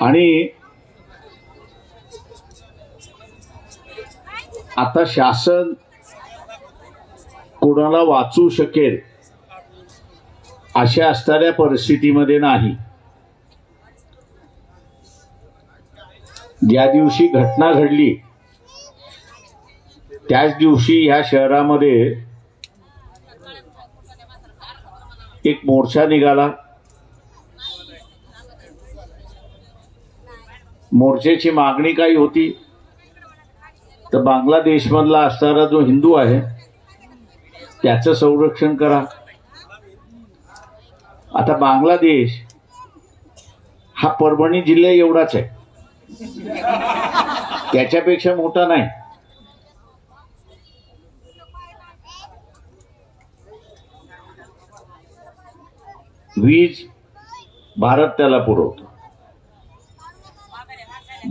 आणि आता शासन कोणाला वाचू शकेल अशा असणाऱ्या परिस्थितीमध्ये नाही. ज्या दिवशी घटना घडली त्याच दिवशी ह्या शहरामध्ये एक मोर्चा निघाला. मोर्चेची मागणी काही होती. तर बांगलादेशमधला असणारा जो हिंदू आहे त्याचं संरक्षण करा. आता बांगलादेश हा परभणी जिल्हा एवढाच आहे. त्याच्यापेक्षा मोठा नाही. वीज भारत त्याला पुरवतो.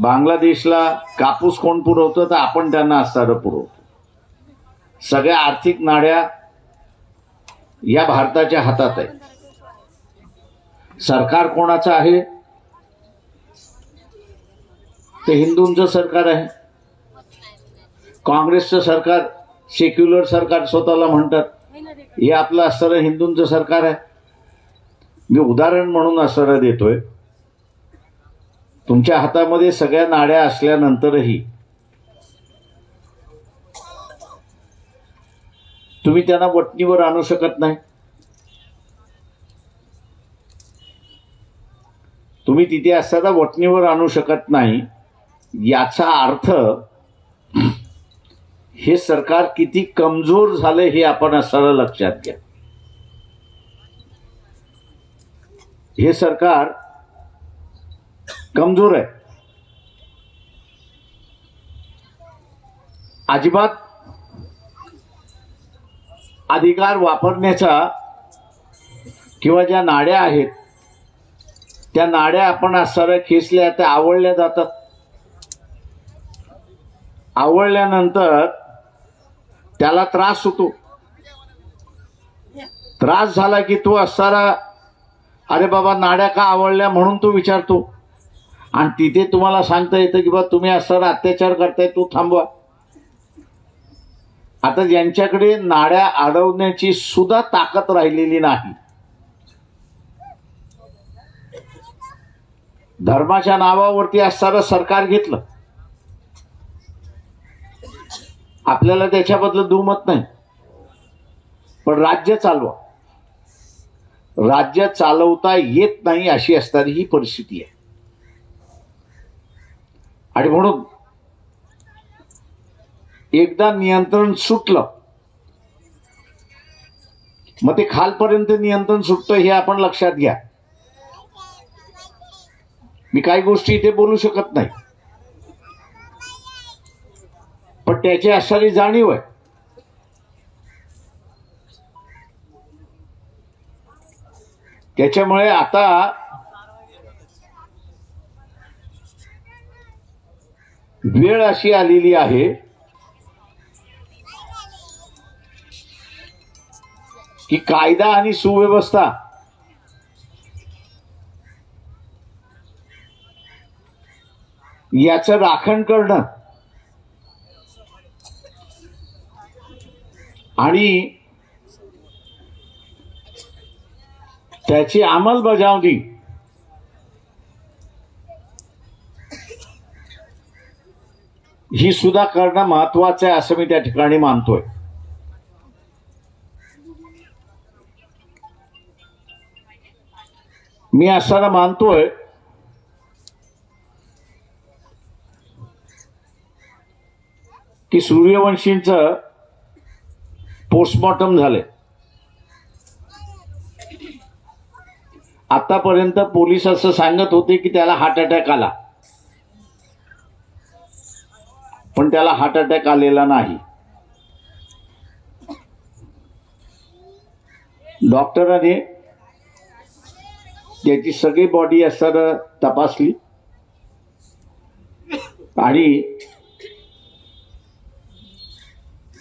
बांगलादेशला कापूस कोण पुरवतं तर आपण त्यांना असणारं पुरवतो. सगळ्या आर्थिक नाड्या या भारताच्या हातात आहे सरकार कोणाचं आहे? ते हिंदूंचं सरकार आहे. काँग्रेसचं सरकार सेक्युलर सरकार स्वतःला म्हणतात. हे आपलं असणारं हिंदूंचं सरकार आहे. मी उदाहरण म्हणून असं देतोय. तुमच्या हातामध्ये सगळ्या नाड्या असल्यानंतरही तुम्ही त्यांना वटणीवर आणू शकत नाही. तुम्ही तिथे असताना वटणीवर आणू शकत नाही. याचा अर्थ हे सरकार किती कमजोर झालं हे आपण असताना लक्षात घ्या. हे सरकार कमजोर आहे. अजिबात अधिकार वापरण्याचा किंवा ज्या नाड्या आहेत त्या नाड्या आपण असणाऱ्या खेचल्या त्या आवडल्या जातात. आवडल्यानंतर त्याला त्रास होतो. त्रास झाला की तो असणारा अरे बाबा नाड्या का आवडल्या म्हणून तो विचारतो? आणि तिथे तुम्हाला सांगता येतं की बा तुम्ही असं अत्याचार करताय तो थांबवा. आता ज्यांच्याकडे नाड्या अडवण्याची सुद्धा ताकद राहिलेली नाही. धर्माच्या नावावरती असणारं सरकार घेतलं. आपल्याला त्याच्याबद्दल दुमत नाही. पण राज्य चालवा. राज्य चालवता येत नाही अशी असणारी ही परिस्थिती आहे. आणि म्हणून एकदा नियंत्रण सुटलं मग ते खालपर्यंत नियंत्रण सुटतं हे आपण लक्षात घ्या. मी काही गोष्टी इथे बोलू शकत नाही. पण त्याची असणारी जाणीव आहे. त्याच्यामुळे आता वेळ अशी आलेली आहे. की कायदा आणि सुव्यवस्था. याचं राखण करणं. आणि त्याची अंमलबजावणी ही सुद्धा करणं महत्वाचं आहे असं मी त्या ठिकाणी मानतोय. मी असताना मानतोय की सूर्यवंशींचं पोस्टमॉर्टम झालंय. आतापर्यंत पोलीस असं सांगत होते की त्याला हार्ट अटॅक आला. पण त्याला हार्ट अटॅक आलेला नाही. डॉक्टरांनी त्याची सगळी बॉडी असताना तपासली. आणि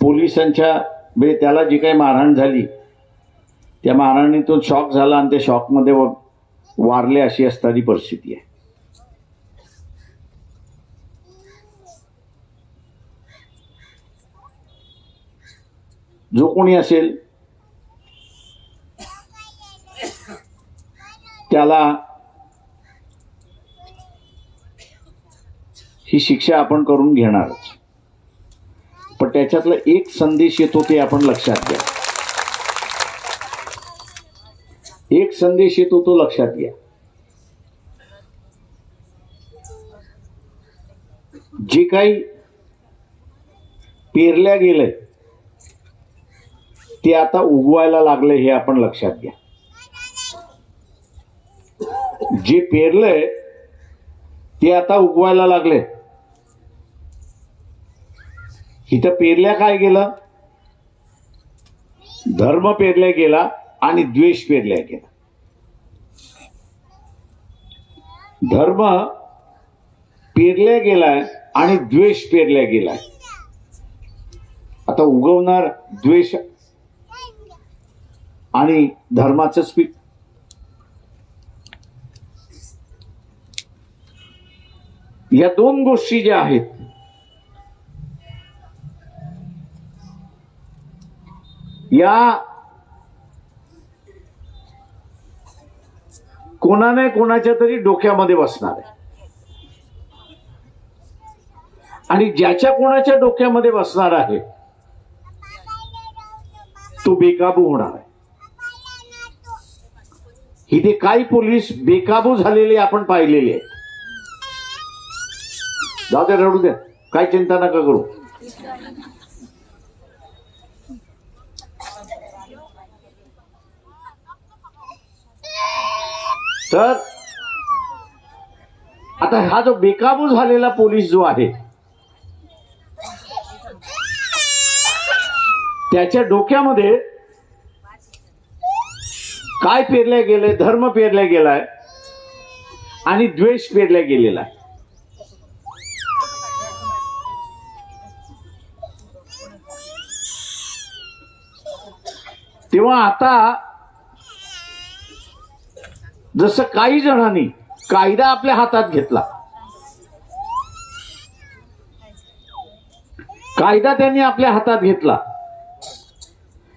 पोलिसांच्या म्हणजे त्याला जी काही मारहाण झाली त्या महाराणीतून शॉक झाला आणि त्या शॉकमध्ये वारले अशी असणारी परिस्थिती आहे. जो कोणी असेल त्याला ही शिक्षा आपण करून घेणारच. पण त्याच्यातला एक संदेश येतो ते आपण लक्षात घ्या. एक संदेश येतो तो लक्षात घ्या. जे काही पेरल्या गेलंय ते आता उगवायला लागले हे आपण लक्षात घ्या. जे पेरलंय ते आता उगवायला लागले इथं पेरल्या काय गेलं? धर्म पेरल्या गेला. आणि द्वेष पेरल्या गेला. धर्म पेरल्या गेलाय आणि द्वेष पेरल्या गेलाय. आता उगवणार द्वेष आणि धर्माचंच पीक या दोन गोष्टी ज्या आहेत या कोणाने कोणाच्या तरी डोक्यामध्ये बसणार आहे. आणि ज्याच्या कोणाच्या डोक्यामध्ये बसणार आहे तो बेकाबू होणार आहे. इथे काही पोलीस बेकाबू झालेले आपण पाहिलेले आहेत. जाऊ द्या रडू द्या. काय चिंता नका करू. तर आता हा जो बेकाबू झालेला पोलीस जो आहे त्याच्या डोक्यामध्ये काय पेरल्या गेलंय धर्म पेरल्या गेलाय आणि द्वेष पेरल्या गेलेला आहे. तेव्हा आता जसं काही जणांनी कायदा आपल्या हातात घेतला. कायदा त्यांनी आपल्या हातात घेतला.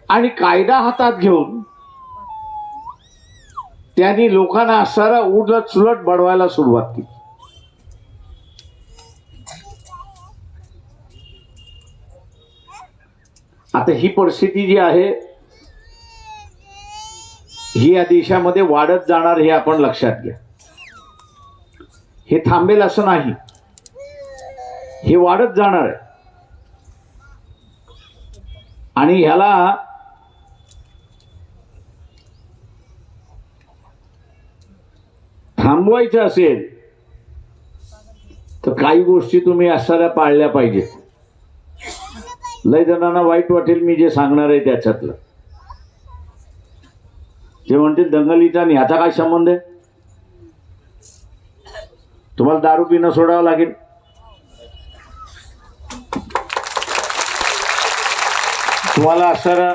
आणि कायदा हातात घेऊन त्यांनी लोकांना असणारा उलट सुलट बडवायला सुरुवात केली. आता ही परिस्थिती जी आहे ही या देशामध्ये वाढत जाणार हे आपण लक्षात घ्या. हे थांबेल असं नाही. हे वाढत जाणार आहे. आणि ह्याला थांबवायचं असेल तर काही गोष्टी तुम्ही असायला पाळल्या पाहिजेत. लय जणांना वाईट वाटेल मी जे सांगणार आहे त्याच्यातलं. ते म्हणतील दंगलीचा आणि ह्याचा काय संबंध आहे? तुम्हाला दारू पिणं सोडावं लागेल. तुम्हाला असं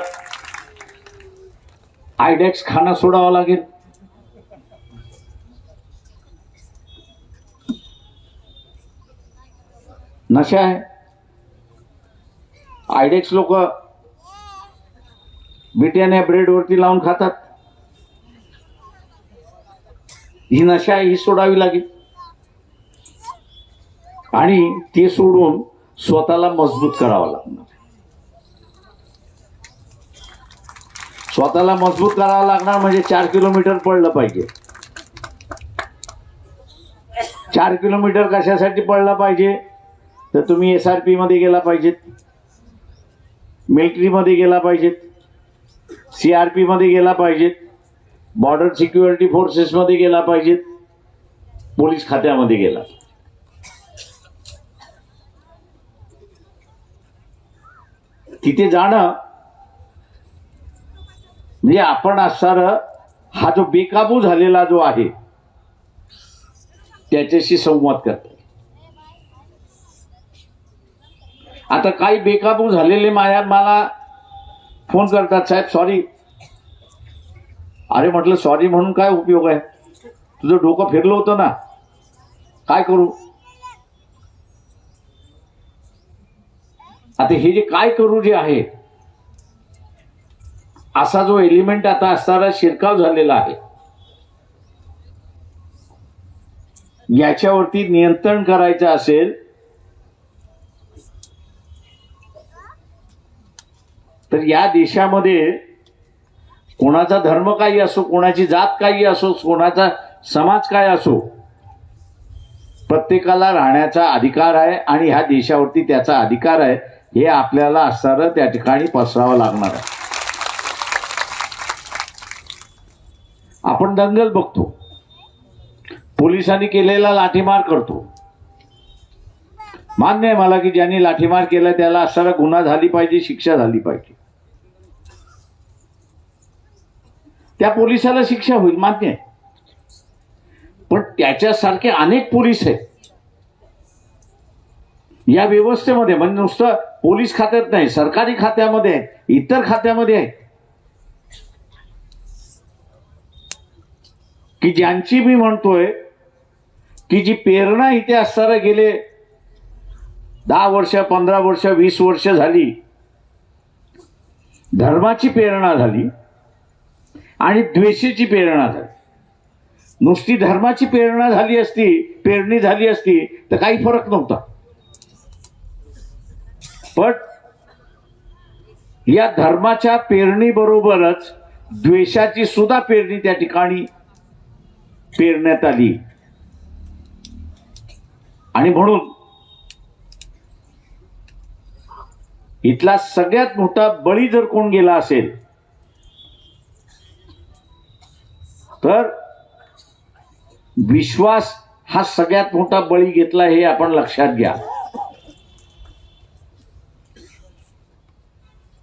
आयडेक्स खाणं सोडावं लागेल. नशा आहे. आयडेक्स लोक बिट्याने ब्रेडवरती लावून खातात. ही नशा आहे ही सोडावी लागेल. आणि ते सोडून स्वतःला मजबूत करावं लागणार. स्वतःला मजबूत करावं लागणार म्हणजे चार किलोमीटर पडलं पाहिजे. चार किलोमीटर कशासाठी पडलं पाहिजे? तर तुम्ही एस आर पीमध्ये गेला पाहिजेत. मिलिटरीमध्ये गेला पाहिजेत. सी आर पीमध्ये गेला पाहिजेत. बॉर्डर सिक्युरिटी फोर्सेसमध्ये गेला पाहिजेत पोलीस खात्यामध्ये गेला. तिथे जाणं म्हणजे आपण असणार हा जो बेकाबू झालेला जो आहे त्याच्याशी संवाद करतो. आता काही बेकाबू झालेले माया मला फोन करतात साहेब सॉरी अरे म्हटलं सॉरी म्हणून काय उपयोग आहे? तुझं डोकं फिरलं होतं ना? काय करू? आता हे जे काय करू जे आहे असा जो एलिमेंट आता असणारा शिरकाव झालेला आहे याच्यावरती नियंत्रण करायचं असेल तर या देशामध्ये कोणाचा धर्म काही असो कोणाची जात काही असो कोणाचा समाज काय असो प्रत्येकाला राहण्याचा अधिकार आहे आणि ह्या देशावरती त्याचा अधिकार आहे हे आपल्याला असणारं त्या ठिकाणी पसरावं लागणार आहे. आपण दंगल बघतो. पोलिसांनी केलेला लाठीमार करतो. मान्य आहे मला की ज्यांनी लाठीमार केला त्याला असणारा गुन्हा झाली पाहिजे शिक्षा झाली पाहिजे. त्या पोलिसाला शिक्षा होईल मान्य आहे. पण त्याच्यासारखे अनेक पोलीस आहेत. या व्यवस्थेमध्ये म्हणजे नुसतं पोलीस खात्यात नाही सरकारी खात्यामध्ये आहे इतर खात्यामध्ये आहे की ज्यांची मी म्हणतोय की जी प्रेरणा इथे असताना गेले दहा वर्ष पंधरा वर्ष वीस वर्ष झाली धर्माची प्रेरणा झाली आणि द्वेषाची प्रेरणा झाली. नुसती धर्माची प्रेरणा झाली असती पेरणी झाली असती तर काही फरक नव्हता. पण या धर्माच्या पेरणीबरोबरच द्वेषाची सुद्धा पेरणी त्या ठिकाणी पेरण्यात आली. आणि म्हणून इथला सगळ्यात मोठा बळी जर कोण गेला असेल तर विश्वास हा सगळ्यात मोठा बळी घेतला हे आपण लक्षात घ्या.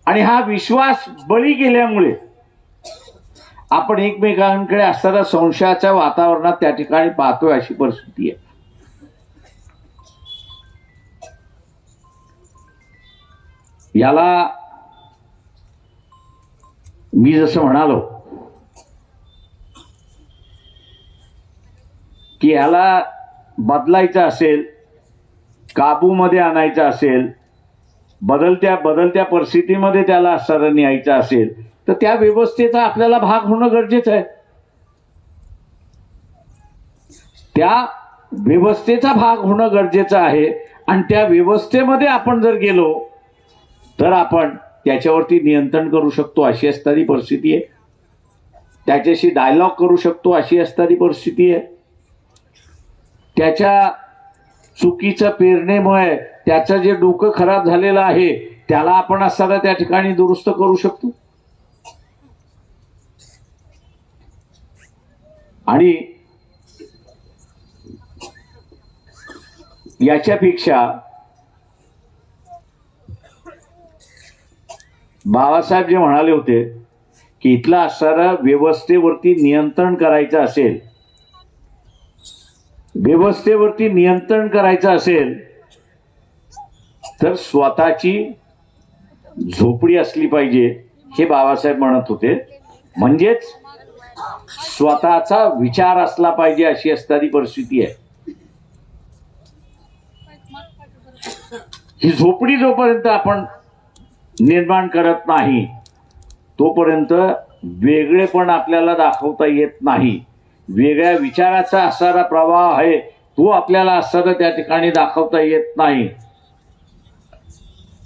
आणि हा विश्वास बळी गेल्यामुळे आपण एकमेकांकडे असणाऱ्या संशयाच्या वातावरणात त्या ठिकाणी पाहतोय अशी परिस्थिती आहे. याला मी जसं म्हणालो की ह्याला बदलायचं असेल काबूमध्ये आणायचं असेल बदलत्या बदलत्या परिस्थितीमध्ये त्याला असणारं न्यायचं असेल तर त्या व्यवस्थेचा आपल्याला भाग होणं गरजेचं आहे. त्या व्यवस्थेचा भाग होणं गरजेचं आहे आणि त्या व्यवस्थेमध्ये आपण जर गेलो तर आपण त्याच्यावरती नियंत्रण करू शकतो अशी असणारी परिस्थिती आहे. त्याच्याशी डायलॉग करू शकतो अशी असणारी परिस्थिती आहे. त्याच्या चुकीचं पेरणीमुळे त्याचं जे डोकं खराब झालेलं आहे त्याला आपण असताना त्या ठिकाणी दुरुस्त करू शकतो? आणि याच्यापेक्षा बाबासाहेब जे म्हणाले होते की इथला असणारा व्यवस्थेवरती नियंत्रण करायचं असेल व्यवस्थेवरती नियंत्रण करायचं असेल तर स्वतःची झोपडी असली पाहिजे हे बाबासाहेब म्हणत होते. म्हणजेच स्वतःचा विचार असला पाहिजे अशी असणारी परिस्थिती आहे. ही झोपडी जोपर्यंत आपण निर्माण करत नाही तोपर्यंत वेगळेपण आपल्याला दाखवता येत नाही. वेगळ्या विचाराचा असणारा प्रवाह आहे. तो आपल्याला असताना त्या ठिकाणी दाखवता येत नाही.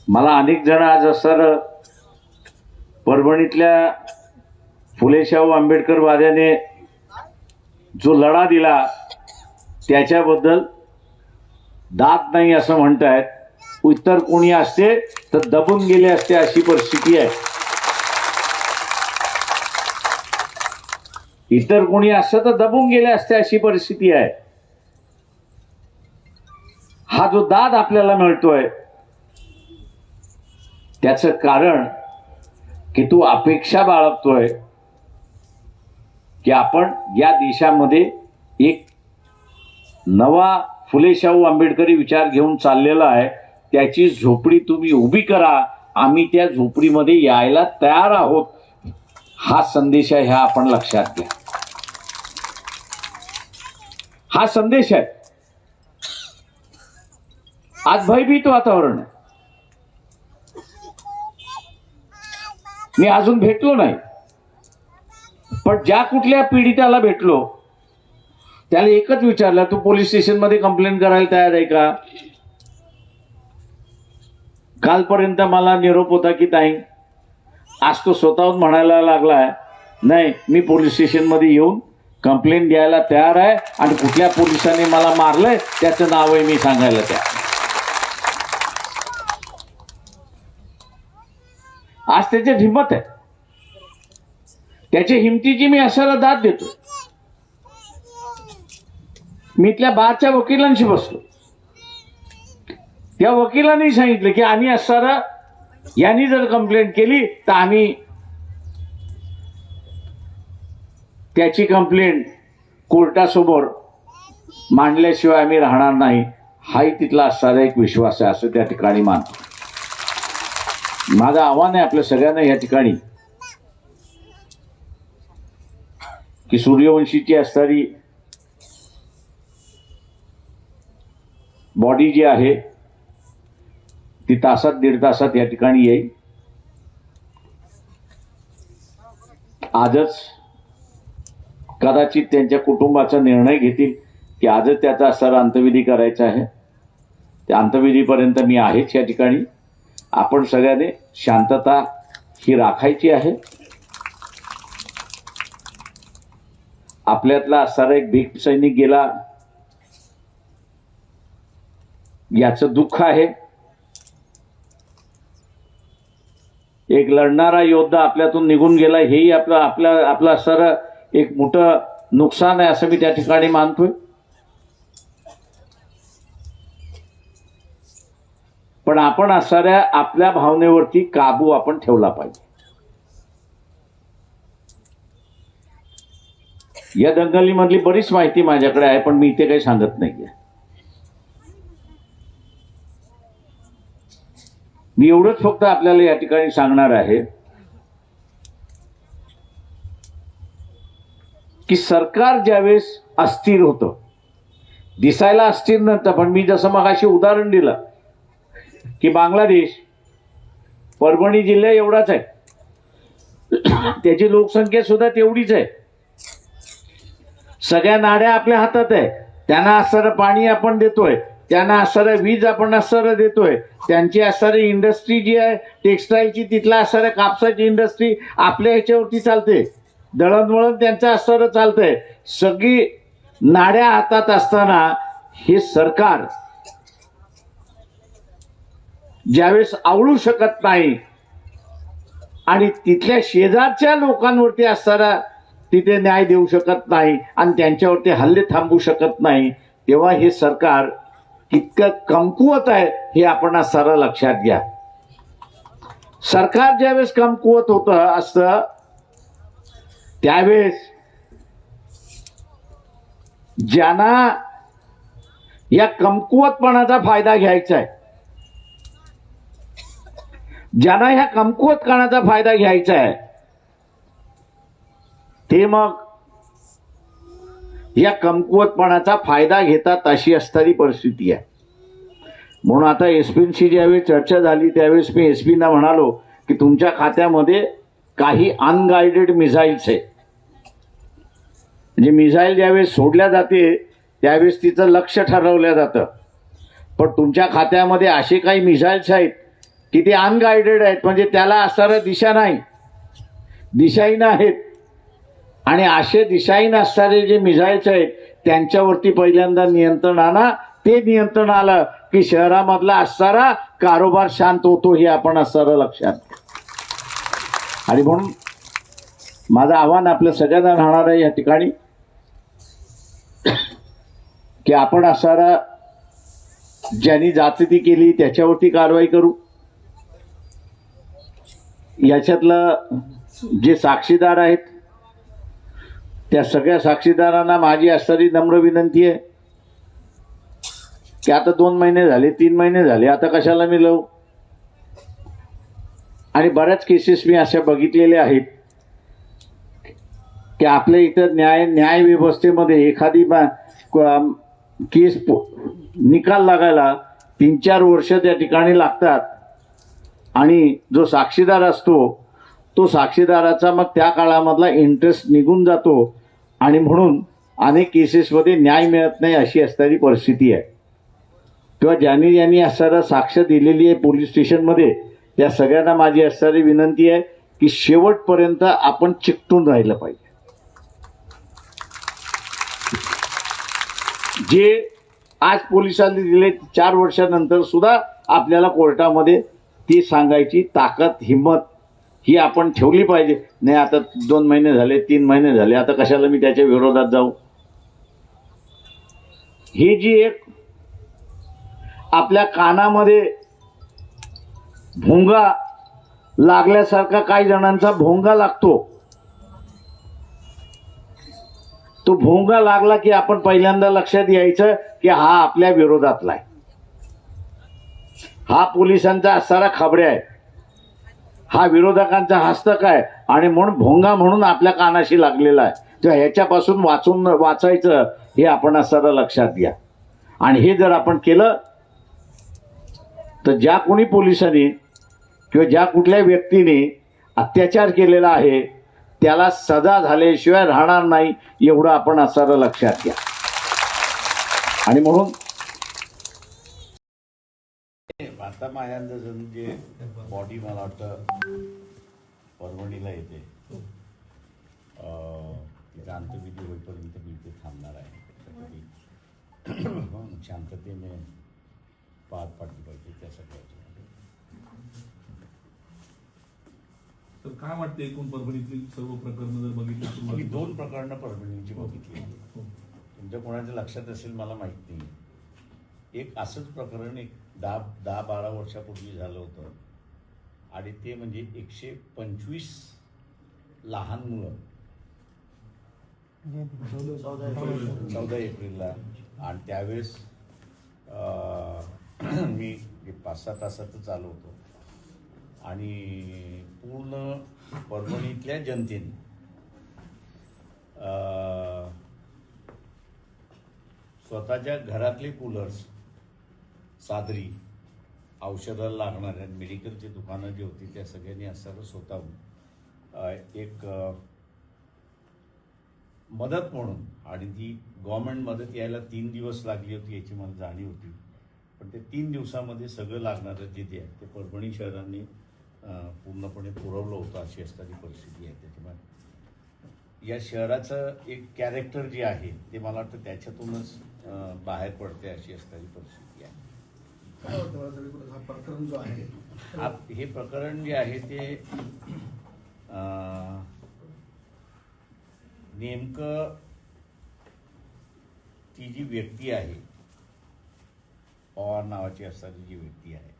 मला अनेक जण आज असणार परभणीतल्या फुले शाहू आंबेडकर वाद्याने जो लढा दिला त्याच्याबद्दल दात नाही असं म्हणतायत. इतर कोणी असते तर दबून गेले असते अशी परिस्थिती आहे. इतर कोणी असं तर दबून गेले असते अशी परिस्थिती आहे. हा जो दाद आपल्याला मिळतोय त्याचं कारण की तू अपेक्षा बाळगतोय की आपण या देशामध्ये एक नवा फुले शाहू आंबेडकरी विचार घेऊन चाललेला आहे. त्याची झोपडी तुम्ही उभी करा. आम्ही त्या झोपडीमध्ये यायला तयार आहोत. हा संदेश आहे ह्या आपण लक्षात घ्या. हा संदेश आहे. आज भयभीत वातावरण आहे. मी अजून भेटलो नाही. पण ज्या कुठल्या पीडिताला भेटलो त्याला एकच विचारलं तू पोलीस स्टेशनमध्ये कंप्लेंट करायला तयार आहे का? कालपर्यंत मला निरोप होता की ताई आज तो स्वतःहून म्हणायला लागलाय नाही मी पोलीस स्टेशनमध्ये येऊन कंप्लेंट द्यायला तयार आहे आणि कुठल्या पोलिसांनी मला मारलंय त्याचं नाव आहे मी सांगायला तयार. आज त्याच्यात हिंमत आहे. त्याच्या हिमतीची मी अशाला दाद देतो मी इथल्या बारच्या वकिलांशी बसलो. त्या वकिलांनी सांगितलं की आम्ही असणारा यांनी जर कंप्लेंट केली तर आम्ही त्याची कंप्लेंट कोर्टासमोर मांडल्याशिवाय आम्ही राहणार नाही. हाही तिथला असणारा एक विश्वास आहे असं त्या ठिकाणी मानतो. माझं आव्हान आहे आपल्या सगळ्यांना या ठिकाणी की सूर्यवंशीची असणारी बॉडी जी आहे ती तासात दीड तासात या ठिकाणी येईल. आजच कदाचित त्यांच्या कुटुंबाचा निर्णय घेतील की आजच त्याचा सर अंतविधी करायचा आहे. त्या अंतविधीपर्यंत मी आहेच या ठिकाणी. आपण सगळ्यांनी शांतता ही राखायची आहे. आपल्यातला असणारा एक भीक सैनिक गेला. याचं दुःख आहे. एक लढणारा योद्धा आपल्यातून निघून गेला हेही आपलं आपल्या आपला सर एक मोठं नुकसान आहे असं मी त्या ठिकाणी मानतोय. पण आपण असणाऱ्या आपल्या भावनेवरती काबू आपण ठेवला पाहिजे. या दंगलीमधली बरीच माहिती माझ्याकडे आहे पण मी इथे काही सांगत नाहीये. मी एवढंच फक्त आपल्याला या ठिकाणी सांगणार आहे की सरकार ज्यावेळेस अस्थिर होतं. दिसायला अस्थिर नव्हतं पण मी जसं मगाशी उदाहरण दिलं की बांगलादेश परभणी जिल्हा एवढाच आहे. त्याची लोकसंख्या सुद्धा तेवढीच आहे. सगळ्या नाड्या आपल्या हातात आहे. त्यांना असणारं पाणी आपण देतोय त्यांना असणारं वीज आपण असणारं देतोय त्यांची असणारी इंडस्ट्री जी आहे टेक्स्टाईलची तिथला असणाऱ्या कापसाची इंडस्ट्री आपल्या ह्याच्यावरती चालते. दळणवळण त्यांचं असणारं चालतंय. सगळी नाड्या हातात असताना हे सरकार ज्यावेळेस आवळू शकत नाही आणि तिथल्या शेजारच्या लोकांवरती असणारा तिथे न्याय देऊ शकत नाही आणि त्यांच्यावरती हल्ले थांबवू शकत नाही तेव्हा हे सरकार कितकं कमकुवत आहे हे आपण सरळ लक्षात घ्या. सरकार ज्यावेळेस कमकुवत होतं असतं त्यावेळेस ज्यांना या कमकुवतपणाचा फायदा घ्यायचा आहे ज्यांना ह्या कमकुवतपणाचा फायदा घ्यायचा आहे ते मग या कमकुवतपणाचा फायदा घेतात अशी असणारी परिस्थिती आहे. म्हणून आता एसपींशी ज्यावेळी चर्चा झाली त्यावेळेस मी एस पीना म्हणालो की तुमच्या खात्यामध्ये काही अनगायडेड मिझाईल्स आहे. म्हणजे मिझाईल ज्यावेळेस सोडल्या जाते त्यावेळेस तिचं लक्ष ठरवलं जातं. पण तुमच्या खात्यामध्ये असे काही मिझाईल्स आहेत की ते अनगायडेड आहेत म्हणजे त्याला असणारं दिशा नाही. दिशाहीन आहेत आणि असे दिशाहीन असणारे जे मिझाईल्स आहेत त्यांच्यावरती पहिल्यांदा नियंत्रण आणा. ते नियंत्रण आलं की शहरामधला असणारा कारोबार शांत होतो हे आपण असणारं लक्षात आणि म्हणून माझं आव्हान आपल्या सगळ्यांना राहणार आहे या ठिकाणी की आपण असणारा ज्यांनी जाती केली त्याच्यावरती कारवाई करू. याच्यातलं जे साक्षीदार आहेत त्या सगळ्या साक्षीदारांना माझी असणारी नम्र विनंती आहे की आता दोन महिने झाले तीन महिने झाले आता कशाला मी आणि बऱ्याच केसेस मी अशा बघितलेल्या आहेत की आपल्या इथं न्याय न्याय व्यवस्थेमध्ये एखादी बा- केस निकाल लागायला तीन चार वर्ष त्या ठिकाणी लागतात. आणि जो साक्षीदार असतो तो साक्षीदाराचा मग त्या काळामधला इंटरेस्ट निघून जातो आणि म्हणून अनेक केसेसमध्ये न्याय मिळत नाही अशी असणारी परिस्थिती आहे. किंवा ज्यांनी ज्यांनी असणारा साक्ष दिलेली आहे पोलीस स्टेशनमध्ये त्या सगळ्यांना माझी असणारी विनंती आहे की शेवटपर्यंत आपण चिकटून राहिलं पाहिजे. जे आज पोलिसांनी दिले चार वर्षानंतर सुद्धा आपल्याला कोर्टामध्ये ती सांगायची ताकद हिंमत ही आपण ठेवली पाहिजे. नाही आता दोन महिने झाले तीन महिने झाले आता कशाला मी त्याच्या विरोधात जाऊ? ही जी एक आपल्या कानामध्ये भोंगा लागल्यासारखा काही जणांचा भोंगा लागतो. तो भोंगा लागला की आपण पहिल्यांदा लक्षात यायचं की हा आपल्या विरोधातला आहे. हा पोलिसांचा असणारा खबऱ्या आहे. हा विरोधकांचा हस्तक आहे आणि म्हणून भोंगा म्हणून आपल्या कानाशी लागलेला आहे. तर ह्याच्यापासून वाचून वाचायचं हे आपण असणारा लक्षात घ्या. आणि हे जर आपण केलं तर ज्या कोणी पोलिसांनी किंवा ज्या कुठल्या व्यक्तीने अत्याचार केलेला आहे त्याला सजा झाल्याशिवाय राहणार नाही एवढं आपण असणारं लक्षात घ्या. आणि म्हणून माता मायांचं जे बॉडी मला वाटतं परभणीला येते. अं, तिचा होईपर्यंत मी ते थांबणार आहे. शांततेने पार पाडली पाहिजे त्या सगळ्याची. तर काय वाटतं एकूण परभणीतली सर्व प्रकरणं जर बघितली मी? दोन प्रकरणं परभणीची बघितली. हो. तुमच्या कोणाच्या लक्षात असेल मला माहीत नाही. एक असंच प्रकरण एक दहा दहा बारा वर्षापूर्वी झालं होतं. आणि ते म्हणजे एकशे पंचवीस लहान मुलं. चौदा एप्रिलला. आणि त्यावेळेस मी पाच सहा तासातच आलो होतो. आणि पूर्ण परभणीतल्या जनतेने. स्वतःच्या घरातले कूलर्स सादरी औषधाला लागणाऱ्या मेडिकलची दुकानं जी होती त्या सगळ्यांनी असताना स्वतःहून एक मदत म्हणून आणि ती गव्हर्मेंट मदत यायला तीन दिवस लागली होती याची मला जाणीव होती. पण ते तीन दिवसामध्ये सगळं लागणारं जे आहे ते परभणी शहरांनी पूर्णपणे पुरवलं होतं अशी असणारी परिस्थिती आहे. त्याच्यामुळे या शहराचं एक कॅरेक्टर जे आहे ते मला वाटतं त्याच्यातूनच बाहेर पडते अशी असणारी परिस्थिती आहे. हा प्रकरण जो आहे? हा हे प्रकरण जे आहे ते नेमकं ती जी व्यक्ती आहे पवार नावाची असणारी जी व्यक्ती आहे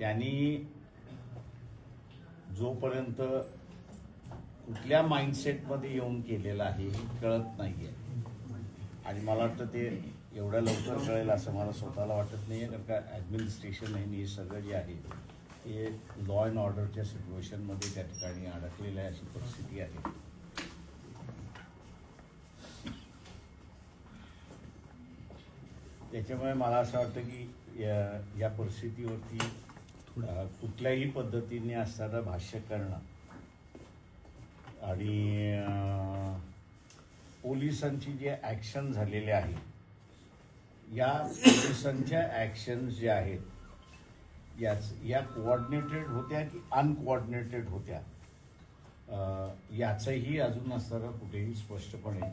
त्यांनी जोपर्यंत कुठल्या माइंडसेटमध्ये येऊन केलेलं आहे हे कळत नाही आहे आणि मला वाटतं ते एवढ्या लवकर कळेल असं मला स्वतःला वाटत नाही आहे कारण का ॲडमिनिस्ट्रेशन आहे हे सगळं जे आहे ते लॉ अँड ऑर्डरच्या सिच्युएशनमध्ये त्या ठिकाणी अडकलेलं आहे अशी परिस्थिती आहे. त्याच्यामुळे मला असं वाटतं की या या परिस्थितीवरती कुठल्याही पद्धतीने असताना भाष्य करणं. आणि पोलिसांची जे ॲक्शन झालेले आहे या पोलिसांच्या ॲक्शन्स ज्या आहेत याच या कोऑर्डिनेटेड होत्या की अनकोऑर्डिनेटेड होत्या? याचंही अजून असताना कुठेही स्पष्टपणे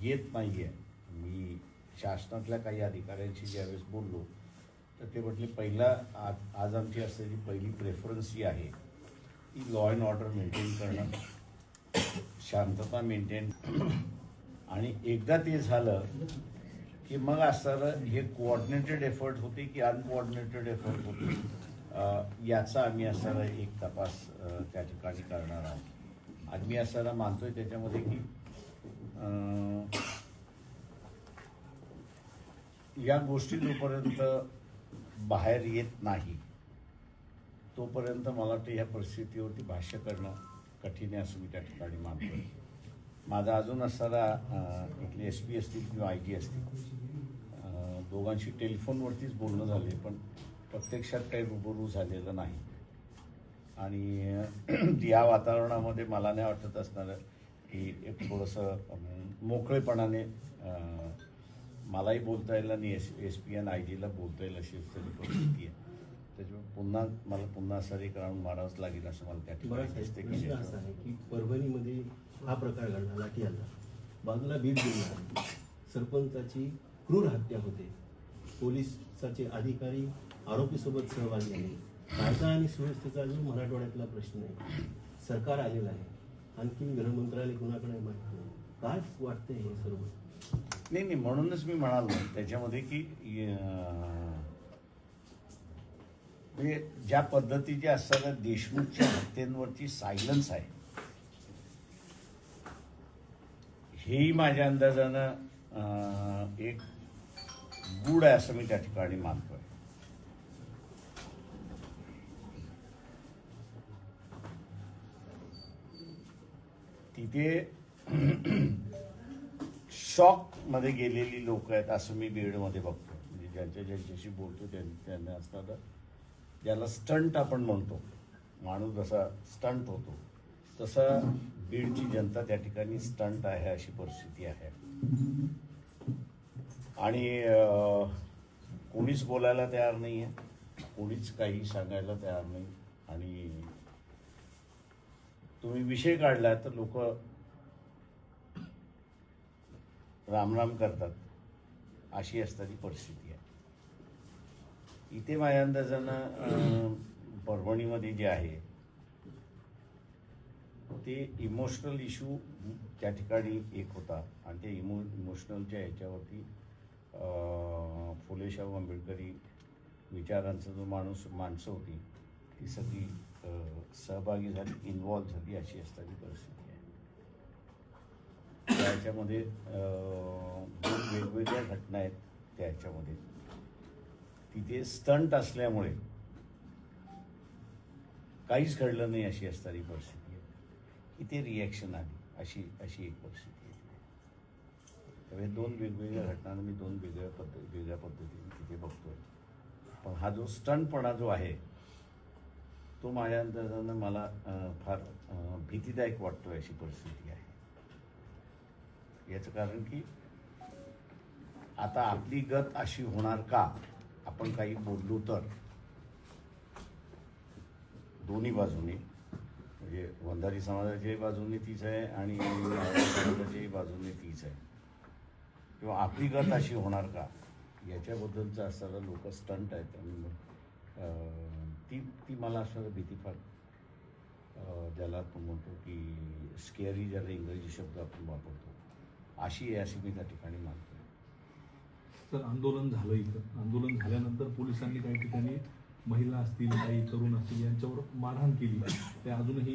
येत नाही आहे मी शासनातल्या काही अधिकाऱ्यांशी ज्यावेळेस बोललो तर ते म्हटले पहिला आज आज आमची असलेली पहिली प्रेफरन्स जी आहे ती लॉ अँड ऑर्डर मेंटेन करणं. शांतता मेंटेन आणि एकदा ते झालं की मग असणारं हे कोऑर्डिनेटेड एफर्ट होते की अनकोऑर्डिनेटेड एफर्ट होते? याचा आम्ही असणारा एक तपास त्या ठिकाणी करणार आहोत. आणि मी असणारा मानतोय त्याच्यामध्ये की या गोष्टी जोपर्यंत बाहेर येत नाही. तोपर्यंत मला वाटतं ह्या परिस्थितीवरती भाष्य करणं कठीण आहे असं मी त्या ठिकाणी मानतो माझा अजून असणारा इथली इथले एस पी असतील किंवा आय जी असतील दोघांशी टेलिफोनवरतीच बोलणं झाले पण प्रत्यक्षात काही रुबरू झालेलं नाही. आणि या वातावरणामध्ये मला नाही वाटत असणारं की एक थोडंसं मोकळेपणाने मलाही बोलता येईल आणि S S P N I जीला बोलता येईल अशी परिस्थिती आहे. त्याच्यामुळे पुन्हा मला पुन्हा असं एक राऊंड मारावंच लागेल असं मला त्या ठिकाणी असा आहे की परभणीमध्ये हा प्रकार घडला लाठी हल्ला. बाजूला बीड जिल्हा सरपंचाची क्रूर हत्या होते. पोलिसाचे अधिकारी आरोपीसोबत सहभागी आहे कायदा आणि सुव्यवस्थेचा जो मराठवाड्यातला प्रश्न आहे. सरकार आलेलं आहे. आणखी गृहमंत्रालय कुणाकडे माहिती नाही. काय वाटतंय हे सर्व? नाही नाही म्हणूनच मी म्हणालो. त्याच्यामध्ये की म्हणजे ज्या पद्धतीच्या असताना देशमुखच्या हत्येंवरची सायलन्स आहे. हेही माझ्या अंदाजानं एक गुड आहे असं मी त्या ठिकाणी मानतोय. तिथे शॉकमध्ये गेलेली लोक आहेत असं मी बीडमध्ये बघतो. म्हणजे ज्यांच्या ज्यांच्याशी बोलतो त्यां- त्यांना असतात ज्याला स्टंट आपण म्हणतो. माणूस जसा स्टंट होतो तसा बीडची जनता त्या ठिकाणी स्टंट आहे अशी परिस्थिती आहे. आणि कोणीच बोलायला तयार नाही आहे कोणीच काही सांगायला तयार नाही. आणि तुम्ही विषय काढला तर लोक रामराम करतात. अशी असणारी परिस्थिती आहे. इथे माझ्या अंदाजानं परभणीमध्ये जे आहे ते इमोशनल इश्यू त्या ठिकाणी एक होता. आणि ते इमो इमोशनलच्या ह्याच्यावरती अं, फुलेशाहू आंबेडकरी विचारांचा जो माणूस माणसं होती ती सगळी सहभागी झाली इन्वॉल्व्ह झाली अशी असणारी परिस्थिती. त्याच्यामध्ये अं, दोन वेगवेगळ्या घटना आहेत त्याच्यामध्ये. तिथे स्टंट असल्यामुळे काहीच घडलं नाही अशी असणारी परिस्थिती आहे. इथे रिॲक्शन आली अशी अशी एक परिस्थिती आहे त्यामुळे दोन वेगवेगळ्या घटना मी दोन वेगळ्या पद्धती वेगळ्या पद्धतीने तिथे बघतोय. पण हा जो स्टंटपणा जो आहे तो माझ्या अंदाजानं मला फार भीतीदायक वाटतोय अशी परिस्थिती आहे. याचं कारण की आता आपली गत अशी होणार का? आपण काही बोललो तर. दोन्ही बाजूने. म्हणजे वंधारी समाजाच्याही बाजूने तीच आहे आणि समाजाच्याही बाजूने तीच आहे. किंवा आपली गत अशी होणार का? याच्याबद्दलचं असताना लोक स्टंट आहेत आणि मग, ती ती मला असणारं भीती फार. ज्याला आपण म्हणतो की स्केअरी ज्याला इंग्रजी शब्द आपण वापरतो. अशी आहे अशी मी त्या ठिकाणी मानतो तर आंदोलन झालं इथं. आंदोलन झाल्यानंतर पोलिसांनी काही ठिकाणी महिला असतील काही तरुण असतील यांच्यावर मारहाण केली. ते अजूनही